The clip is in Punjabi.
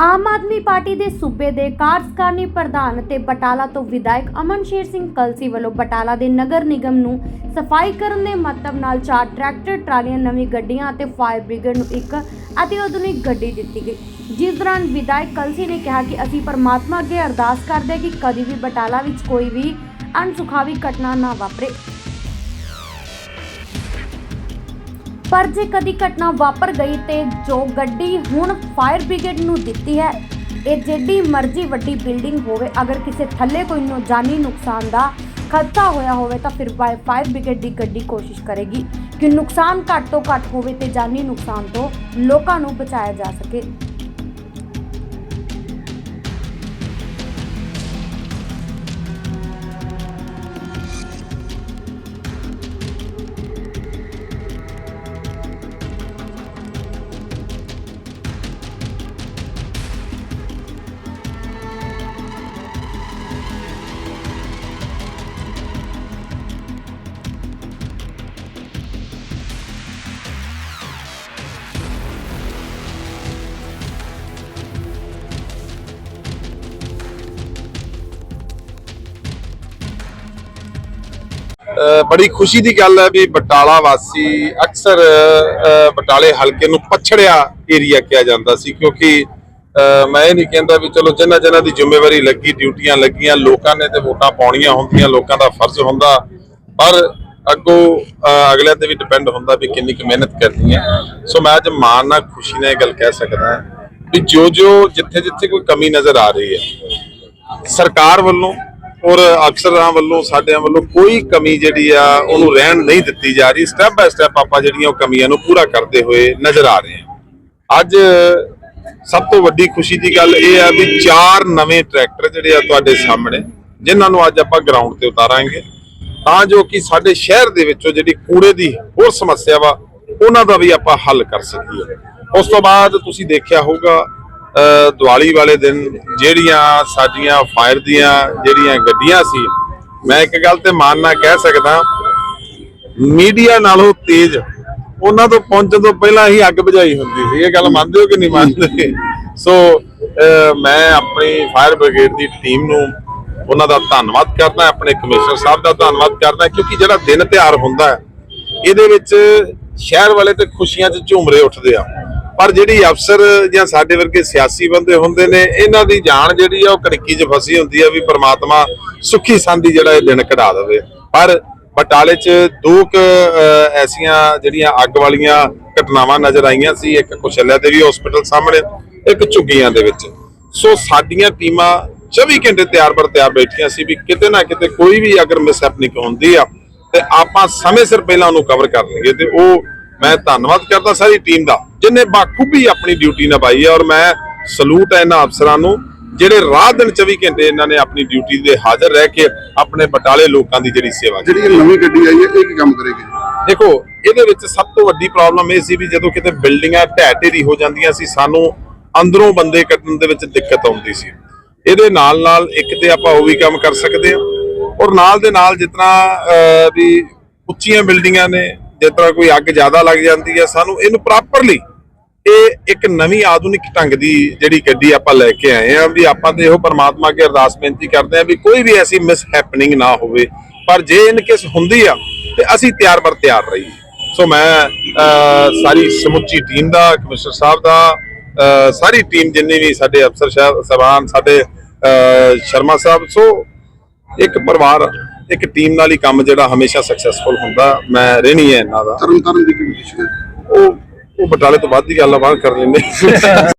ਆਮ ਆਦਮੀ ਪਾਰਟੀ ਦੇ ਸੂਬੇ ਦੇ ਕਾਰਜਕਾਰਨੀ ਪ੍ਰਧਾਨ ਤੇ ਬਟਾਲਾ ਤੋਂ ਵਿਧਾਇਕ ਅਮਨਸ਼ੇਰ ਸਿੰਘ ਕਲਸੀ ਵੱਲੋਂ ਬਟਾਲਾ ਦੇ ਨਗਰ ਨਿਗਮ ਨੂੰ ਸਫ਼ਾਈ ਕਰਨ ਦੇ ਮਤਲਬ ਨਾਲ ਚਾਰ ਟਰੈਕਟਰ, ਟਰਾਲੀਆਂ, ਨਵੀਂ ਗੱਡੀਆਂ ਅਤੇ ਫਾਇਰ ਬ੍ਰਿਗੇਡ ਨੂੰ ਇੱਕ ਅਤੀ ਆਧੁਨਿਕ ਗੱਡੀ ਦਿੱਤੀ ਗਈ। ਜਿਸ ਦੌਰਾਨ ਵਿਧਾਇਕ ਕਲਸੀ ਨੇ ਕਿਹਾ ਕਿ ਅਸੀਂ ਪਰਮਾਤਮਾ ਅੱਗੇ ਅਰਦਾਸ ਕਰਦੇ ਹਾਂ ਕਿ ਕਦੀ ਵੀ ਬਟਾਲਾ ਵਿੱਚ ਕੋਈ ਵੀ ਅਣਸੁਖਾਵੀ ਘਟਨਾ ਨਾ ਵਾਪਰੇ। ਪਰ ਜੇ ਕਦੀ ਘਟਨਾ ਵਾਪਰ ਗਈ ਤੇ ਜੋ ਗੱਡੀ ਹੁਣ ਫਾਇਰ ਬ੍ਰਿਗੇਡ ਨੂੰ ਦਿੱਤੀ ਹੈ, ਇਹ ਜਿਹੜੀ ਮਰਜ਼ੀ ਵੱਡੀ ਬਿਲਡਿੰਗ ਹੋਵੇ, ਅਗਰ ਕਿਸੇ ਥੱਲੇ ਕੋਈ ਨੁ- ਜਾਨੀ ਨੁਕਸਾਨ ਦਾ ਖਤਰਾ ਹੋਇਆ ਹੋਵੇ ਤਾਂ ਫਿਰ ਫਾਇਰ ਫਾਇਰ ਬ੍ਰਿਗੇਡ ਦੀ ਗੱਡੀ ਕੋਸ਼ਿਸ਼ ਕਰੇਗੀ ਕਿ ਨੁਕਸਾਨ ਘੱਟ ਤੋਂ ਘੱਟ ਹੋਵੇ ਤੇ ਜਾਨੀ ਨੁਕਸਾਨ ਤੋਂ ਲੋਕਾਂ ਨੂੰ ਬਚਾਇਆ ਜਾ ਸਕੇ। ਬੜੀ ਖੁਸ਼ੀ ਦੀ ਗੱਲ ਹੈ ਵੀ ਬਟਾਲਾ ਵਾਸੀ ਅਕਸਰ ਬਟਾਲੇ ਹਲਕੇ ਨੂੰ ਪਛੜਿਆ ਏਰੀਆ ਕਿਹਾ ਜਾਂਦਾ ਸੀ ਕਿਉਂਕਿ ਮੈਂ ਇਹ ਨਹੀਂ ਕਹਿੰਦਾ ਵੀ ਚਲੋ ਜਿਨ੍ਹਾਂ ਜਿਨ੍ਹਾਂ ਦੀ ਜ਼ਿੰਮੇਵਾਰੀ ਲੱਗੀ ਡਿਊਟੀਆਂ ਲੱਗੀਆਂ ਲੋਕਾਂ ਨੇ ਤੇ ਵੋਟਾਂ ਪਾਉਣੀਆਂ ਹੁੰਦੀਆਂ ਲੋਕਾਂ ਦਾ ਫਰਜ਼ ਹੁੰਦਾ ਪਰ ਅੱਗੋਂ ਅ, ਅਗਲਿਆਂ ਤੇ ਵੀ ਡਿਪੈਂਡ ਹੁੰਦਾ ਵੀ ਕਿੰਨੀ ਕੁ ਮਿਹਨਤ ਕਰਨੀ ਹੈ। ਸੋ ਮੈਂ ਅੱਜ ਮਾਣ ਨਾਲ ਖੁਸ਼ੀ ਨਾਲ ਇਹ ਗੱਲ ਕਹਿ ਸਕਦਾ ਵੀ ਜੋ ਜੋ ਜਿੱਥੇ ਜਿੱਥੇ ਕੋਈ ਕਮੀ ਨਜ਼ਰ ਆ ਰਹੀ ਹੈ ਸਰਕਾਰ ਵੱਲੋਂ ਔਰ ਅਫਸਰਾਂ ਵੱਲੋਂ, ਸਾਡਿਆਂ ਵੱਲੋਂ ਕੋਈ ਕਮੀ ਜਿਹੜੀ ਆ, ਉਹਨੂੰ ਰਹਿਣ ਨਹੀਂ ਦਿੱਤੀ ਜਾ ਰਹੀ। ਸਟੈਪ ਬਾਏ ਸਟੈਪ ਆਪਾਂ ਜਿਹੜੀਆਂ ਉਹ ਕਮੀਆਂ ਨੂੰ ਪੂਰਾ ਕਰਦੇ ਹੋਏ ਨਜ਼ਰ ਆ ਰਹੇ ਹਾਂ। ਅੱਜ ਸਭ ਤੋਂ ਵੱਡੀ ਖੁਸ਼ੀ ਦੀ ਗੱਲ ਇਹ ਆ ਵੀ ਚਾਰ ਨਵੇਂ ਟਰੈਕਟਰ ਜਿਹੜੇ ਆ ਤੁਹਾਡੇ ਸਾਹਮਣੇ, ਜਿਨ੍ਹਾਂ ਨੂੰ ਅੱਜ ਆਪਾਂ ਗਰਾਊਂਡ ਤੇ ਉਤਾਰਾਂਗੇ। ਤਾਂ ਜੋ ਕਿ ਸਾਡੇ ਸ਼ਹਿਰ ਦੇ ਵਿੱਚੋਂ ਜਿਹੜੀ ਕੂੜੇ ਦੀ ਹੋਰ ਸਮੱਸਿਆ ਵਾ, ਉਹਨਾਂ ਦਾ ਵੀ ਆਪਾਂ ਹੱਲ ਕਰ ਸਕੀਏ। ਉਸ ਤੋਂ ਬਾਅਦ ਤੁਸੀਂ ਦੇਖਿਆ ਹੋਊਗਾ ਦੀਵਾਲੀ ਵਾਲੇ ਦਿਨ ਜਿਹੜੀਆਂ ਸਾਡੀਆਂ ਫਾਇਰ ਦੀਆਂ ਜਿਹੜੀਆਂ ਗੱਡੀਆਂ ਸੀ, ਮੈਂ ਇੱਕ ਗੱਲ ਤੇ ਮਾਨ ਨਾਲ ਕਹਿ ਸਕਦਾ, ਮੀਡੀਆ ਨਾਲੋਂ ਤੇਜ਼ ਉਹਨਾਂ ਤੋਂ ਪਹੁੰਚਣ ਤੋਂ ਪਹਿਲਾਂ ਹੀ ਅੱਗ ਬੁਝਾਈ ਹੁੰਦੀ ਸੀ। ਇਹ ਗੱਲ ਮੰਨਦੇ ਹੋ ਕਿ ਨਹੀਂ ਮੰਨਦੇ? ਸੋ ਮੈਂ ਆਪਣੀ ਫਾਇਰ ਬ੍ਰਿਗੇਡ ਦੀ ਟੀਮ ਨੂੰ ਉਹਨਾਂ ਦਾ ਧੰਨਵਾਦ ਕਰਦਾ, ਆਪਣੇ ਕਮਿਸ਼ਨਰ ਸਾਹਿਬ ਦਾ ਧੰਨਵਾਦ ਕਰਦਾ, ਕਿਉਂਕਿ ਜਿਹੜਾ ਦਿਨ ਤਿਉਹਾਰ ਹੁੰਦਾ, ਇਹਦੇ ਵਿੱਚ ਸ਼ਹਿਰ ਵਾਲੇ ਤੇ ਖੁਸ਼ੀਆਂ 'ਚ ਝੂਮਰੇ ਉੱਠਦੇ ਆ। ਪਰ ਜਿਹੜੀ ਅਫਸਰ ਜਾਂ ਸਾਡੇ ਵਰਗੇ ਸਿਆਸੀ ਬੰਦੇ ਹੁੰਦੇ ਨੇ, ਇਹਨਾਂ ਦੀ ਜਾਨ ਜਿਹੜੀ ਆ ਉਹ ਕੜਕੀ 'ਚ ਫਸੀ ਹੁੰਦੀ ਆ ਵੀ ਪ੍ਰਮਾਤਮਾ ਸੁੱਖੀ ਸੰਦੀ ਜਿਹੜਾ ਇਹ ਦਿਨ ਕਢਾ ਦੇਵੇ। ਪਰ ਬਟਾਲੇ 'ਚ ਦੋ ਕੁ ਐਸੀਆਂ ਜਿਹੜੀਆਂ ਅੱਗ ਵਾਲੀਆਂ ਘਟਨਾਵਾਂ ਨਜ਼ਰ ਆਈਆਂ ਸੀ, ਇੱਕ ਕੁਸ਼ਲਿਆ ਦੇਵੀ ਹਸਪੀਟਲ ਸਾਹਮਣੇ, ਇੱਕ ਝੁੱਗੀਆਂ ਦੇ ਵਿੱਚ। ਸੋ ਸਾਡੀਆਂ ਟੀਮਾਂ 24 ਘੰਟੇ ਤਿਆਰ ਬਰ ਤਿਆਰ ਬੈਠੀਆਂ ਸੀ ਵੀ ਕਿਤੇ ਨਾ ਕਿਤੇ ਕੋਈ ਵੀ ਅਗਰ ਮਿਸਹੈਪਨਿੰਗ ਹੁੰਦੀ ਆ, ਤੇ ਆਪਾਂ ਸਮੇਂ ਸਿਰ ਪਹਿਲਾਂ ਉਹਨੂੰ ਕਵਰ ਕਰ ਲਈਏ। ਤੇ ਉਹ ਮੈਂ ਧੰਨਵਾਦ ਕਰਦਾ ਸਾਰੀ ਟੀਮ ਦਾ। ਜਿਨੇ ਬਾਖੂਬੀ ਆਪਣੀ ਡਿਊਟੀ ਨਿਭਾਈ ਹੈ ਔਰ ਮੈਂ ਸਲੂਟ ਹੈ ਇਹਨਾਂ ਅਫਸਰਾਂ ਨੂੰ ਜਿਹੜੇ ਰਾਤ ਦਿਨ 24 ਘੰਟੇ ਇਹਨਾਂ ਨੇ ਆਪਣੀ ਡਿਊਟੀ ਦੇ ਹਾਜ਼ਰ ਰਹਿ ਕੇ ਆਪਣੇ ਬਟਾਲੇ ਲੋਕਾਂ ਦੀ ਜਿਹੜੀ ਸੇਵਾ ਕੀਤੀ ਜਿਹੜੀ ਇਹ ਨਵੀਂ ਗੱਡੀ ਆਈ ਹੈ ਇਹ ਕੀ ਕੰਮ ਕਰੇਗੀ? ਦੇਖੋ ਇਹਦੇ ਵਿੱਚ ਸਭ ਤੋਂ ਵੱਡੀ ਪ੍ਰੋਬਲਮ ਇਹ ਸੀ ਵੀ ਜਦੋਂ ਕਿਤੇ ਬਿਲਡਿੰਗਾਂ ਢਹਿ ਢੇਰੀ ਹੋ ਜਾਂਦੀਆਂ ਸੀ ਸਾਨੂੰ ਅੰਦਰੋਂ ਬੰਦੇ ਕੱਢਣ ਦੇ ਵਿੱਚ ਦਿੱਕਤ ਆਉਂਦੀ ਸੀ। ਇਹਦੇ ਨਾਲ ਨਾਲ ਇੱਕ ਤੇ ਆਪਾਂ ਉਹ ਵੀ ਕੰਮ ਕਰ ਸਕਦੇ ਹਾਂ ਔਰ ਨਾਲ ਦੇ ਨਾਲ ਜਿਤਨਾ ਵੀ ਉੱਚੀਆਂ ਬਿਲਡਿੰਗਾਂ ਨੇ ਜਿਸ ਤਰ੍ਹਾਂ ਕੋਈ ਅੱਗ ਜ਼ਿਆਦਾ ਲੱਗ ਜਾਂਦੀ ਹੈ ਸਾਨੂੰ ਇਹਨੂੰ ਪ੍ਰੋਪਰਲੀ ਇਹ ਇੱਕ ਨਵੀਂ ਆਧੁਨਿਕ ਢੰਗ ਦੀ ਜਿਹੜੀ ਗੱਡੀ ਆਪਾਂ ਲੈ ਕੇ ਆਏ ਆ ਵੀ ਆਪਾਂ ਤੇ ਇਹੋ ਪਰਮਾਤਮਾ ਅੱਗੇ ਅਰਦਾਸ ਬੇਨਤੀ ਕਰਦੇ ਆ ਵੀ ਕੋਈ ਵੀ ਐਸੀ ਮਿਸ ਹੈਪਨਿੰਗ ਨਾ ਹੋਵੇ। ਪਰ ਜੇ ਇਨ ਕੇਸ ਹੁੰਦੀ ਆ ਤੇ ਅਸੀਂ ਤਿਆਰ ਬਰ ਤਿਆਰ ਰਹੀਏ। ਸੋ ਮੈਂ ਸਾਰੀ ਸਮੁੱਚੀ ਟੀਮ ਦਾ ਕਮਿਸ਼ਨਰ ਸਾਹਿਬ ਦਾ ਸਾਰੀ ਟੀਮ ਜਿੰਨੀ ਵੀ ਸਾਡੇ ਅਫਸਰ ਸਾਹਿਬ ਸਬਾਨ ਸਾਡੇ ਸ਼ਰਮਾ ਸਾਹਿਬ ਸੋ ਇੱਕ ਪਰਿਵਾਰ ਇੱਕ ਟੀਮ ਨਾਲ ਹੀ ਕੰਮ ਜਿਹੜਾ ਹਮੇਸ਼ਾ ਸਕਸੈਸਫੁਲ ਹੁੰਦਾ ਮੈਂ ਰਹਿਣੀ ਹੈ ਇਹਨਾਂ ਦਾ। ਤਰਨ ਤਾਰਨ ਦੀ ਕੀ ਪੋਜੀਸ਼ਨ ਹੈ? ਉਹ ਉਹ ਬਟਾਲੇ ਤੋਂ ਬਾਅਦ ਦੀ ਗੱਲ ਆ ਬਾਹਰ ਕਰ ਲੈਂਦੇ।